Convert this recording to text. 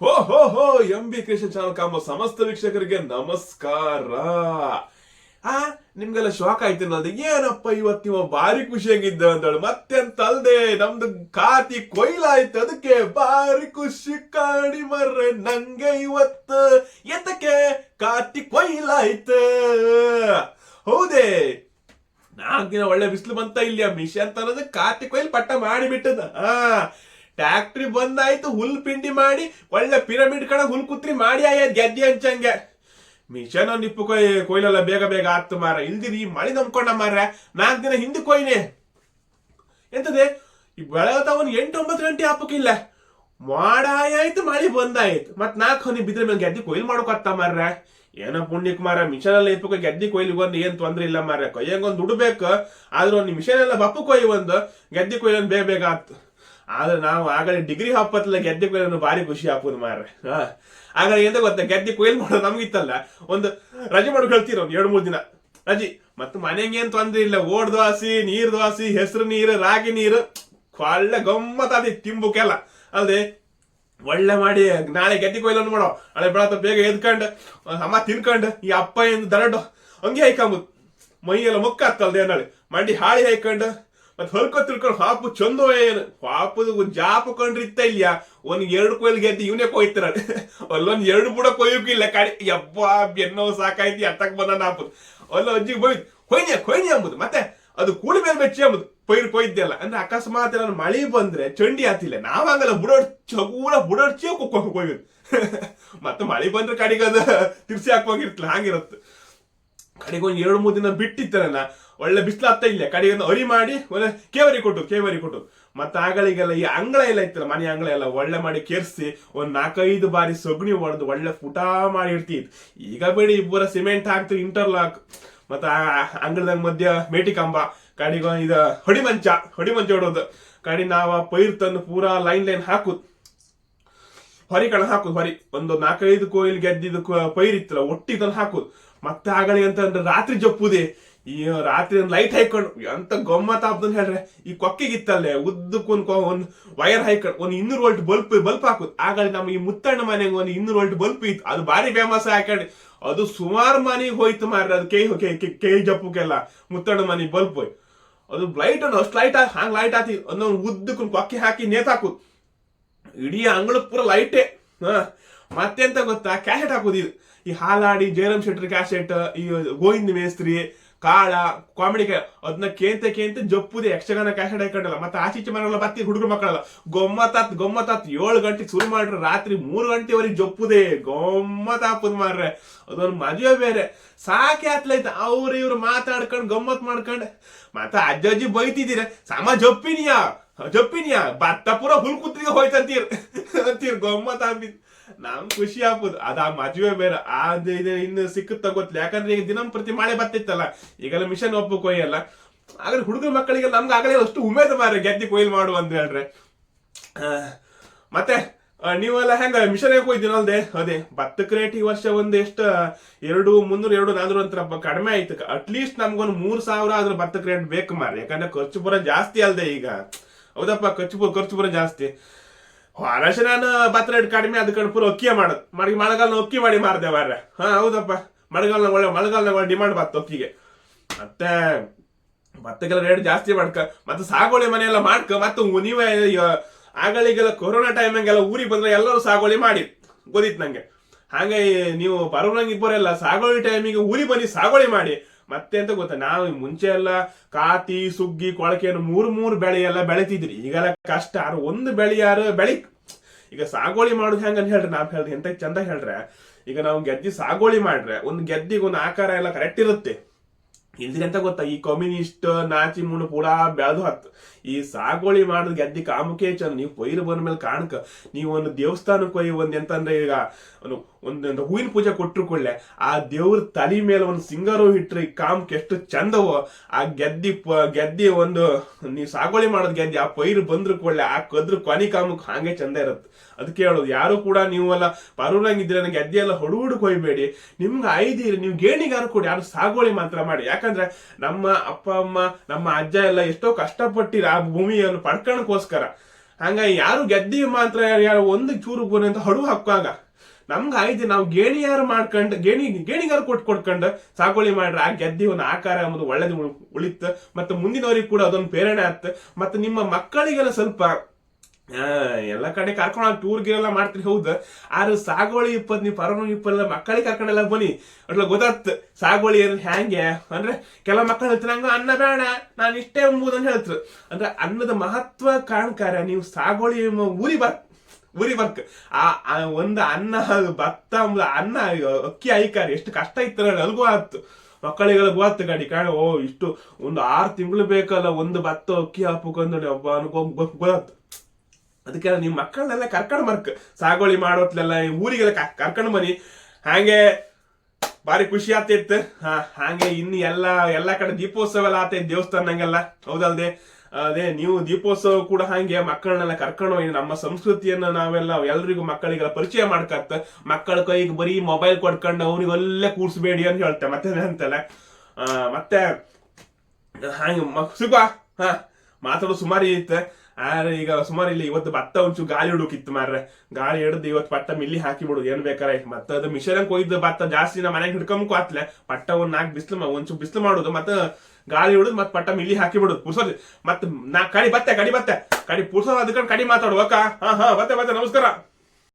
ಹೋ ಹೋ ಹೋ ಎಂ ಬಿ ಕೃಷ್ಣ ಚಾನಲ್ ಕಾಮ ಸಮಸ್ತ ವೀಕ್ಷಕರಿಗೆ ನಮಸ್ಕಾರ. ಆ, ನಿಮ್ಗೆಲ್ಲ ಶಾಕ್ ಆಯ್ತು ನಂದು ಏನಪ್ಪ ಇವತ್ತು ಇವ ಭಾರಿ ಖುಷಿಯಾಗಿದ್ದ ಅಂತೇಳಿ ಮತ್ತೆಂತ ಅಲ್ದೆ ನಮ್ದು ಖಾತಿ ಕೊಯ್ಲಾಯ್ತು. ಅದಕ್ಕೆ ಭಾರಿ ಖುಷಿ ಕಾಣಿ ಮರ್ರೆ, ನಂಗೆ ಇವತ್ತು ಎತ್ತಕ್ಕೆ ಖಾತಿ ಕೊಯ್ಲಾಯ್ತು. ಹೌದೇ? ನಾಲ್ಕು ದಿನ ಒಳ್ಳೆ ಬಿಸಿಲು ಬಂತ ಇಲ್ಲಿ ಅಂತ ಅನ್ನೋದು ಕಾತಿ ಕೊಯ್ಲು ಪಟ್ಟ ಮಾಡಿ ಬಿಟ್ಟದ ಆ ಟ್ಯಾಕ್ಟ್ರಿ ಬಂದಾಯ್ತು, ಹುಲ್ ಪಿಂಡಿ ಮಾಡಿ, ಒಳ್ಳೆ ಪಿರಮಿಡ್ ಕಡೆ ಹುಲ್ ಕುತ್ರಿ ಮಾಡಿ ಆಯ್ತು ಗೆದ್ದೆ ಹಂಚಂಗೆ ಮಿಷನ್ ನಿಪ್ಪು ಕೊಯ್, ಕೊಯ್ಲೆಲ್ಲ, ಬೇಗ ಬೇಗ ಆತ್ತು ಮಾರ ಇಲ್ದಿರಿ, ಈ ಮಳೆ ನಂಬ್ಕೊಂಡ ಮಾರ ನಾಲ್ಕು ದಿನ ಹಿಂದೆ ಕೊಯ್ನೆ. ಎಂತದೆ? ಈ ಒಂದು ಎಂಟು ಒಂಬತ್ತು ಗಂಟೆ ಹಾಪಕ್ಕಿಲ್ಲ ಮಾಡಾಯ್ತು ಮಳೆ ಬಂದಾಯ್ತು. ಮತ್ ನಾಲ್ಕು ಹೊನಿ ಬಿದ್ರ ಮೇಲೆ ಗೆದ್ದಿ ಕೊಯ್ಲು ಮಾಡೋಕತ್ತ ಮಾರ್ರೆ. ಏನೋ ಪುಣ್ಯಕ್ ಮಾರ ಮಿಷನ್ ಎಲ್ಲ ಇಪ್ಪಕ್ಕ ಗೆದ್ದಿ ಕೊಯ್ಲಿ ಒಂದು ಏನ್ ತೊಂದ್ರೆ ಇಲ್ಲ ಮಾರ ಕೊಯ್ಯಂಗೊಂದು ದುಡ್ಬೇಕು. ಆದ್ರೆ ಒಂದು ಮಿಷನ್ ಎಲ್ಲ ಬಪ್ಪು ಕೊಯ್ ಒಂದು. ಗೆದ್ದಿ ಕೊಯ್ಲೊಂದು ಬೇಗ ಬೇಗ ಆತು. ಆದ್ರೆ ನಾವು ಆಗಲೇ ಡಿಗ್ರಿ ಹಾಪತ್ಲ ಗೆದ್ದೆ ಕೊಯ್ಲನ್ನು ಭಾರಿ ಖುಷಿ ಹಾಕೋದು ಮಾರ್ರೆ. ಹಾ. ಆಗ ಎಂತ ಗೊತ್ತಾ? ಗೆದ್ದೆ ಕೊಯ್ಲು ಮಾಡೋದು ನಮ್ಗಿತ್ತಲ್ಲ? ಒಂದು ರಜೆ ಮಾಡಿ ಹೇಳ್ತೀರ ಒಂದು ಎರಡು ಮೂರು ದಿನ? ರಜಿ. ಮತ್ತು ಮನೆಗೆ ಏನು ತೊಂದ್ರೆ ಇಲ್ಲ. ಓಡ್ ದೋಸಿ ನೀರ್ ದೋಸಿ ಹೆಸರು ನೀರು, ರಾಗಿ ನೀರು. ಒಳ್ಳೆ ಗಮ್ಮತ್ತಾದಿ ತಿಂಬುಕೆಲ್ಲ. ಅಲ್ದೆ, ಒಳ್ಳೆ ಮಾಡಿ ನಾಳೆ ಗೆದ್ದೆ ಕೊಯ್ಲನ್ನು ಮಾಡೋ. ನಾಳೆ ಬೆಳತ ಬೇಗ ಎದ್ಕೊಂಡು ಅಮ್ಮ ತಿನ್ಕೊಂಡು, ಈ ಅಪ್ಪ ಎಂದು ದರಡು ಹಂಗೆ ಹೈಕಂಬುದು ಮೈಯೆಲ್ಲ ಮುಕ್ಕ ಹತ್ತಲ್ದೆ ನಾಳೆ. ಮಂಡಿ ಹಾಳಿ ಹಾಕೊಂಡು ಮತ್ತೆ ಹೊಲ್ಕೊ ತಿಳ್ಕೊಂಡು ಹಾಪು ಚಂದ ಏನು? ಪಾಪದ ಜಾಪ ಕಂಡ್ರಿ ಇತ್ತ ಇಲ್ಯಾ? ಒಂದ್ ಎರಡು ಕೊಯ್ಲು ಗೆದ್ದು ಇವನೇ ಕೊಯ್ತಾರ ಅಲ್ಲೊಂದ್ ಎರಡು ಬುಡ ಕೊಯ್ಯೋಕಿಲ್ಲ ಕಾಡಿ ಯಬ್ಬ, ಬೆನ್ನೋ ಸಾಕಾಯ್ತಿ, ಅತ್ತಕ್ ಬಂದ ನಾಪು ಅಲ್ಲ ಅಜ್ಜಿಗೆ ಬೈದ್ ಕೊಯ್ನಿ ಕೊಯ್ನಿ ಅಂಬುದು. ಮತ್ತೆ ಅದು ಕೂಡ ಮೇಲೆ ಬೆಚ್ಚಿ ಅಂಬುದು. ಪೈರು ಕೊಯ್ದೆಲ್ಲ ಅಂದ್ರೆ ಅಕಸ್ಮಾತ್ ಏನಾದ್ರು ಮಳಿ ಬಂದ್ರೆ ಚಂಡಿ ಆತಿಲ್ಲ ನಾವಾಗಲ್ಲ ಬುಡಡ್ ಚಗೂರ ಬುಡಡ್ಚಿ ಕೊಯ್ಯೋದು. ಮತ್ತೆ ಮಳಿ ಬಂದ್ರೆ ಕಡೆಗೆ ಅದು ತಿರ್ಸಿ ಹಾಕೋಗಿರ್ತಲ್ಲ ಹಂಗಿರುತ್ತೆ. ಕಡೆಗೆ ಒಂದು ಎರಡು ಮೂರು ದಿನ ಬಿಟ್ಟಿತ್ತನ ಒಳ್ಳೆ ಬಿಸಿಲು ಹತ್ತ ಇಲ್ಲ. ಕಡೆಗೆ ಒಂದು ಅರಿ ಮಾಡಿ, ಒಳ್ಳೆ ಕೇವರಿ ಕೊಟ್ಟು ಕೇವರಿ ಕೊಟ್ಟು. ಮತ್ತೆ ಆಗಳಿಗೆಲ್ಲ ಈ ಅಂಗಳ ಎಲ್ಲ ಇತ್ತಲ್ಲ, ಮನೆ ಅಂಗಳ ಎಲ್ಲ ಒಳ್ಳೆ ಮಾಡಿ ಕೆರ್ಸಿ ಒಂದು ನಾಲ್ಕೈದು ಬಾರಿ ಸೊಗಣಿ ಹೊಡೆದು ಒಳ್ಳೆ ಪುಟ ಮಾಡಿ ಇರ್ತಿತ್ತು ಈಗ ಬೇಡಿ ಇಬ್ಬರ ಸಿಮೆಂಟ್ ಹಾಕ್ತು ಇಂಟರ್ಲಾಕ್ ಮತ್ತೆ ಅಂಗಳದಾಗ ಮಧ್ಯ ಮೇಟಿ ಕಂಬ ಕಡೆಗೆ ಇದ ಹೊಡಿಮಂಚ ಮಂಚ ಹೊಡಿ ಮಂಚ ಹೊಡೋದು. ಕಡೆ ನಾವ ಪೈರ್ ತಂದು ಪೂರಾ ಲೈನ್ ಲೈನ್ ಹಾಕು ಹೊರಿ ಕಣ ಹಾಕುದು, ಹೊರಿ. ಒಂದು ನಾಲ್ಕೈದು ಕೋಯಿಲ್ ಗೆದ್ದಿದ್ದು ಪೈರ್ ಇತ್ತಲ್ಲ ಒಟ್ಟಿ ಹಾಕುದು. ಮತ್ತೆ ಆಗಲಿ ಅಂತ ಅಂದ್ರೆ ರಾತ್ರಿ ಜಪ್ಪುದೆ. ಈ ರಾತ್ರಿ ಲೈಟ್ ಹಾಕೊಂಡು, ಎಂತ ಗಮ್ಮತ್ ಆಗ್ತದ ಹೇಳ್ರೆ, ಈ ಕೊಕ್ಕಿಗಿತ್ತಲ್ಲೇ ಉದ್ದಕ್ಕೊಂದು ಒಂದು ವೈರ್ ಹಾಕೊಂಡು, ಒಂದು ಇನ್ನೂರು ವೋಲ್ಟ್ ಬಲ್ಪ್ ಬಲ್ಪ್ ಹಾಕುದು. ಆಗಲಿ ನಮ್ಮ ಈ ಮುತ್ತಣ್ಣ ಮನೆಗೆ ಒಂದು ಇನ್ನೂರು ವೋಲ್ಟ್ ಬಲ್ಪ್ ಇತ್ತು. ಅದು ಭಾರಿ ಫೇಮಸ್ ಹಾಕೊಂಡು, ಅದು ಸುಮಾರು ಮನೆಗೆ ಹೋಯ್ತು ಮಾರ್ರೆ, ಅದು ಕೈ ಕೈ- ಕೈ ಮುತ್ತಣ್ಣ ಮನೆ ಬಲ್ಪ್. ಅದು ಲೈಟ್ ಅನ್ನು ಅಷ್ಟು ಲೈಟ್ ಹಂಗ್ ಲೈಟ್ ಆತಿ ಒಂದೊಂದು ಉದ್ದಕ್ಕೂ ಕೊಕ್ಕಿ ಹಾಕಿ ನೇತಾಕು ಇಡೀ ಅಂಗಳ ಪೂರ ಲೈಟೇ ಹ. ಮತ್ತೆಂತ ಗೊತ್ತಾ? ಕ್ಯಾಸೆಟ್ ಹಾಕೋದು ಇದು. ಈ ಹಾಲಾಡಿ ಜಯರಾಮ್ ಶೆಟ್ಟರ್ ಕ್ಯಾಸೆಟ್ ಈ ಗೋವಿಂದ ಮೇಸ್ತ್ರಿ, ಕಾಳ ಕಾಮಿಡಿ ಅದನ್ನ ಕೇಂತ ಕೇಂತ ಜಪ್ಪುದೆ, ಯಕ್ಷಗಾನ ಕ್ಯಾಸೆಟ್ ಹಾಕೊಂಡಲ್ಲ. ಮತ್ತೆ ಆಚೀಚೆ ಮನೆಗಳ ಬತ್ತಿ ಹುಡುಗರು ಮಕ್ಕಳಲ್ಲ. ಗೊಮ್ಮತ್ತಾತ್ ಗೊಮ್ಮತ್ತಾತ್. ಏಳು ಗಂಟೆಗೆ ಶುರು ಮಾಡ್ರೆ ರಾತ್ರಿ ಮೂರು ಗಂಟೆವರೆಗೆ ಜಪ್ಪುದೆ. ಗೊಮ್ಮತ್ ಹಾಕುದ್ ಮಾರ್ರೆ. ಅದೊಂದು ಮದುವೆ ಬೇರೆ. ಸಾಕೆ ಆತ್ಲೈತ ಅವ್ರು ಇವ್ರು ಮಾತಾಡ್ಕೊಂಡು, ಗಮ್ಮತ್ ಮಾಡ್ಕೊಂಡು. ಮತ್ತೆ ಅಜ್ಜಿ ಬೈತಿದ್ದೀರ. ಸಮ ಜಪ್ಪಿನಿಯಾ? ಜಪ್ಪಿನಿಯಾ? ಭತ್ತ ಪೂರ ಹುಲ್ ಕುತ್ತಿಗೆ ಹೋಯ್ತಂತೀರ್ ಅಂತೀರ್. ಗೊಮ್ಮತ್ ಆಗ್ಬಿದ್ ನಮ್ ಖುಷಿ ಆಗ್ಬೋದು. ಅದ ಆ ಮದುವೆ ಬೇರೆ ಆ ಇನ್ನು ಸಿಕ್ಕುತ್ತ ಗೊತ್ತಿಲ್ಲ ಯಾಕಂದ್ರೆ ಈಗ ದಿನಂಪ್ರತಿ ಮಳೆ ಬರ್ತಿತ್ತಲ್ಲ, ಈಗೆಲ್ಲ ಮಿಷನ್ ಒಪ್ಪು ಕೊಯ್ಯಲ್ಲ. ಆದ್ರೆ ಹುಡುಗರ ಮಕ್ಕಳಿಗೆ ನಮ್ಗೆ ಆಗಲೇ ಅಷ್ಟು ಉಮೇದು ಮಾರ ಗೆದ್ದಿ ಕೊಯ್ಲು ಮಾಡು ಅಂತ ಹೇಳ್ರೆ. ಮತ್ತೆ ನೀವೆಲ್ಲ ಹೆಂಗ ಮಿಷನ್ ಹೋಯ್ದಿನಲ್ದೆ ಅದೇ ಭತ್ತಕ್ಕೆ ರೇಟ್ ಈ ವರ್ಷ ಒಂದು ಎಷ್ಟು ಎರಡು ಮುನ್ನೂರು, ಎರಡು ನಾನೂರು ಅಂತ ಕಡಿಮೆ ಆಯ್ತು. ಅಟ್ಲೀಸ್ಟ್ ನಮ್ಗೊಂದು ಮೂರು ಸಾವಿರ ಆದ್ರೆ ಭತ್ತಕ್ಕೆ ರೇಟ್ ಬೇಕು ಮಾರ್ರೆ. ಯಾಕಂದ್ರೆ ಖರ್ಚು ಬರೋ ಜಾಸ್ತಿ ಅಲ್ದೆ ಈಗ. ಹೌದಪ್ಪ, ಖರ್ಚು ಖರ್ಚು ಪೂರ ಜಾಸ್ತಿ. ನಾನು ಭತ್ತ ರೇಟ್ ಕಡಿಮೆ ಅದಕ್ಕೆ ಪೂರ ಅಕ್ಕಿಯ ಮಾಡೋದು ಮಾಡಿ ಮಳೆಗಾಲ ಅಕ್ಕಿ ಮಾಡಿ ಮಾರ್ದೆ ಮಾರ್ರೆ. ಹಾ, ಹೌದಪ್ಪ. ಮಳೆಗಾಲ ಒಳ್ಳೆ ಮಳೆಗಾಲ ಒಳ್ಳೆ ಡಿಮಾಂಡ್ ಬತ್ತು ಅಕ್ಕಿಗೆ ಮತ್ತೆ ಭತ್ತಕ್ಕೆಲ್ಲ ರೇಟ್ ಜಾಸ್ತಿ ಮಾಡ್ಕ, ಮತ್ತೆ ಸಾಗುವಳಿ ಮನೆ ಎಲ್ಲ ಮಾಡ್ಕ, ಮತ್ತೆ ನೀವೇ ಆಗಳಿಗೆಲ್ಲ ಕೊರೋನಾ ಟೈಮಿಗೆಲ್ಲ ಊರಿಗೆ ಬಂದ್ರೆ ಎಲ್ಲರೂ ಸಾಗುವಳಿ ಮಾಡಿ. ಗೊತ್ತಿತ್ತು ನಂಗೆ. ಹಾಗೆ ನೀವು ಬರೋರಂಗ್ ಇಬ್ಬರೆಲ್ಲ ಸಾಗುವಳಿ ಟೈಮಿಗೆ ಊರಿಗೆ ಬನ್ನಿ, ಸಾಗುವಳಿ ಮಾಡಿ. ಮತ್ತೆ ಅಂತ ಗೊತ್ತಾ? ನಾವು ಮುಂಚೆ ಎಲ್ಲ ಕಾತಿ, ಸುಗ್ಗಿ, ಕೊಳಕೆಯನ್ನು ಮೂರು ಮೂರು ಬೆಳೆ ಎಲ್ಲ ಬೆಳಿತಿದ್ರಿ. ಈಗೆಲ್ಲ ಕಷ್ಟ. ಒಂದು ಬೆಳೆ ಯಾರು ಬೆಳಿ ಈಗ ಸಾಗುವಳಿ ಮಾಡೋದು ಹೆಂಗಂತ ಹೇಳ್ರಿ, ನಾವ್ ಹೇಳ್ರಿ. ಎಂತ ಚಂದ ಹೇಳ್ರೆ, ಈಗ ನಾವು ಗೆದ್ದಿ ಸಾಗುವಳಿ ಮಾಡ್ರೆ, ಒಂದು ಗೆದ್ದಿಗೆ ಒಂದು ಆಕಾರ ಎಲ್ಲ ಕರೆಕ್ಟ್ ಇರುತ್ತೆ. ಇಲ್ದಿರ ಅಂತ ಗೊತ್ತಾ, ಈ ಕಮ್ಯುನಿಸ್ಟ್ ನಾಚಿ ಮುಂಡು ಪೂರಾ ಬೆಳೆದು ಹತ್ತು. ಈ ಸಾಗೋಳಿ ಮಾಡಿದ ಗೆದ್ದಿ ಕಾಮುಕೇ ಚಂದ, ನೀವು ಪೈರು ಬಂದ ಮೇಲೆ ಕಾಣಕ, ನೀವು ಒಂದು ದೇವಸ್ಥಾನಕ್ಕೆ ಹೋಗಿ ಒಂದ್ ಎಂತಂದ್ರೆ ಈಗ, ಒಂದು ಒಂದು ಹೂವಿನ ಪೂಜೆ ಕೊಟ್ಟರು ಕೊಳ್ಳೆ ಆ ದೇವ್ರ ತಲೆ ಮೇಲೆ ಒಂದು ಸಿಂಗಾರು ಇಟ್ಟರೆ ಈ ಕಾಮುಕ್ ಎಷ್ಟು ಚಂದವೋ, ಆ ಗೆದ್ದಿ ಗೆದ್ದಿ ಒಂದು, ನೀವು ಸಾಗೋಳಿ ಮಾಡೋದ್ ಗೆದ್ದಿ ಆ ಪೈರು ಬಂದ್ರು ಕೊಳ್ಳೆ ಆ ಕದ್ರ ಕೊನೆ ಕಾಮುಕ್ ಹಾಗೆ ಚಂದ ಇರುತ್ತೆ. ಅದಕ್ಕೆ ಹೇಳೋದು, ಯಾರು ಕೂಡ ನೀವೆಲ್ಲ ಪರವಾಗಿದ್ರೆ ನನಗೆ ಗೆದ್ದಿ ಎಲ್ಲ ಹೊಡುಗುಡು ಕೊಯ್ಬೇಡಿ. ನಿಮ್ಗೆ ಐದಿರಿ ನೀವು ಗೇಣಿಗಾರು ಕೊಡಿ ಯಾರು ಸಾಗೋಳಿ ಮಾತ್ರ ಮಾಡಿ. ಯಾಕಂದ್ರೆ ನಮ್ಮ ಅಪ್ಪ, ಅಮ್ಮ, ನಮ್ಮ ಅಜ್ಜ ಎಲ್ಲ ಎಷ್ಟೋ ಕಷ್ಟಪಟ್ಟಿರ ಆ ಭೂಮಿಯನ್ನು ಪಡ್ಕಣಕ್ಕೋಸ್ಕರ. ಹಂಗ ಯಾರು ಗೆದ್ದಿ ಮಾತ್ರ ಯಾರು ಒಂದು ಚೂರು ಬೋನೆ ಅಂತ ಹಡುವು ಹಾಕುವಾಗ ನಮ್ಗೆ ಐದು ನಾವು ಗೇಣಿಯಾರು ಮಾಡ್ಕೊಂಡು, ಗೇಣಿ, ಗೇಣಿಗಾರು ಕೊಟ್ಟು ಕೊಟ್ಕೊಂಡು ಸಾಗುವಳಿ ಮಾಡ್ರೆ ಆ ಗೆದ್ದಿ ಒಂದು ಆಕಾರ ಎಂಬುದು ಒಳ್ಳೇದು ಉಳ್- ಉಳಿತು. ಮತ್ತೆ ಮುಂದಿನವರಿಗೆ ಕೂಡ ಅದೊಂದು ಪ್ರೇರಣೆ ಆತ್. ಮತ್ತೆ ನಿಮ್ಮ ಮಕ್ಕಳಿಗೆಲ್ಲ ಸ್ವಲ್ಪ ಎಲ್ಲ ಕಡೆ ಕರ್ಕೊಂಡು ಟೂರ್ ಗಿರೆಲ್ಲ ಮಾಡ್ತೀರಿ ಹೌದು. ಆದ್ರೆ ಸಾಗುವಳಿ ಇಪ್ಪತ್, ನೀವು ಪರಮ ಇಪ್ಪಲ್ಲ ಮಕ್ಕಳಿಗೆ ಕರ್ಕೊಂಡೆಲ್ಲ ಬನ್ನಿ. ಅಟ್ಲ ಗೊತ್ತಾತ್ ಸಾಗುವಳಿ ಏನ್ ಹ್ಯಾಂಗೆ? ಅಂದ್ರೆ ಕೆಲ ಮಕ್ಕಳು ಹೇಳ್ತಾರೆ ಅನ್ನ ಬೇಡ, ನಾನು ಇಷ್ಟೇ ಎಂಬುದು ಅಂತ ಹೇಳ್ತಾರೆ. ಅಂದ್ರೆ ಅನ್ನದ ಮಹತ್ವ ಕಾಣ್ಕಾರ, ನೀವು ಸಾಗುವಳಿ ಎಂಬ ಊರಿ ಬರ್ ಊರಿ ಬರ್ಕ್. ಆ ಒಂದು ಅನ್ನ ಭತ್ತ ಅನ್ನ ಅಕ್ಕಿ ಐಕಾರ ಎಷ್ಟು ಕಷ್ಟ ಇತ್ತು ನನಗೂ ಆಯ್ತು ಮಕ್ಕಳಿಗೆಲ್ಲ ಗೊತ್ತು ಗಾಡಿ, ಕಾಣ ಓ ಇಷ್ಟು ಒಂದು ಆರು ತಿಂಗಳು ಬೇಕಲ್ಲ, ಒಂದು ಭತ್ತ, ಅಕ್ಕಿ ಹಾಪುಕೊಂಡು ಒಬ್ಬ ಅನ್ಕೊ ಗೊತ್ತಾಯ್ತು ಅದಕ್ಕೆ ನಿಮ್ಮ ಮಕ್ಕಳನ್ನೆಲ್ಲ ಕರ್ಕೊಂಡು ಮರ್ಕ್. ಸಾಗುವಳಿ ಮಾಡೋತ್ಲೆಲ್ಲ ಊರಿಗೆಲ್ಲ ಕರ್ಕೊಂಡು ಬನ್ನಿ ಹಾಗೆ ಭಾರಿ ಖುಷಿ ಆಗ್ತಿತ್ತು. ಹಾ ಹಾಗೆ ಇನ್ನು ಎಲ್ಲ ಎಲ್ಲ ಕಡೆ ದೀಪೋತ್ಸವ ಎಲ್ಲ ಆತೈತೆ ದೇವಸ್ಥಾನಂಗೆಲ್ಲ ಹೌದಲ್ದೆ? ಅದೇ, ನೀವು ದೀಪೋತ್ಸವ ಕೂಡ ಹಾಗೆ ಮಕ್ಕಳನ್ನೆಲ್ಲ ಕರ್ಕೊಂಡು ಹೋಗಿ, ನಮ್ಮ ಸಂಸ್ಕೃತಿಯನ್ನ ನಾವೆಲ್ಲ ಎಲ್ರಿಗೂ ಮಕ್ಕಳಿಗೆಲ್ಲ ಪರಿಚಯ ಮಾಡ್ಕತ್ತ ಮಕ್ಕಳ ಕೈಗೆ ಬರೀ ಮೊಬೈಲ್ ಕೊಡ್ಕೊಂಡು ಅಲ್ಲೇ ಕೂರ್ಸ್ಬೇಡಿ ಅಂತ ಹೇಳ್ತೆ. ಮತ್ತೆ ಅಂತಲ್ಲ. ಮತ್ತೆ ಹಾಗೆ ಸುಖ ಹಾ, ಮಾತಾಡೋ ಸುಮಾರು ಇತ್ತು ಆದ್ರೆ ಈಗ ಸುಮಾರು ಇಲ್ಲಿ ಇವತ್ತು ಭತ್ತ ಒಂಚೂರು ಗಾಳಿ ಹುಡುಕಿತ್ತು ಮಾರ್ರೆ. ಗಾಳಿ ಹಿಡಿದು ಇವತ್ತು ಪಟ್ಟ ಮಿಲ್ಲಿ ಹಾಕಿ ಬಿಡುದು ಏನ್ ಬೇಕಾರೆ. ಮತ್ತೆ ಅದು ಮಿಷನ್ ಕೊಯ್ದು ಭತ್ತ ಜಾಸ್ತಿ ನಾ ಮನೆಗೆ ಹಿಡ್ಕೊಂಬಕು ಆತ್ಲೆ. ಪಟ್ಟ ಒಂದ್ ನಾಲ್ಕು ಬಿಸ್ಲು ಒಂಚೂರು ಬಿಸಿಲು ಮಾಡುದು. ಮತ್ತೆ ಗಾಳಿ ಹಿಡಿದು ಮತ್ತೆ ಪಟ್ಟ ಮಿಲ್ಲಿ ಹಾಕಿ ಬಿಡುದು ಪುರ್ಸೋದು. ಮತ್ತೆ ನಾ ಕಡಿ ಬತ್ತೆ ಕಡಿ ಬತ್ತೆ. ಕಡಿ ಪುರ್ಸೋದು ಅದಕ್ಕೆ ಕಡಿ ಮಾತಾಡುವ ಹಾ ಹಾ, ಬತ್ತೆ ಬತ್ತೆ, ನಮಸ್ಕಾರ.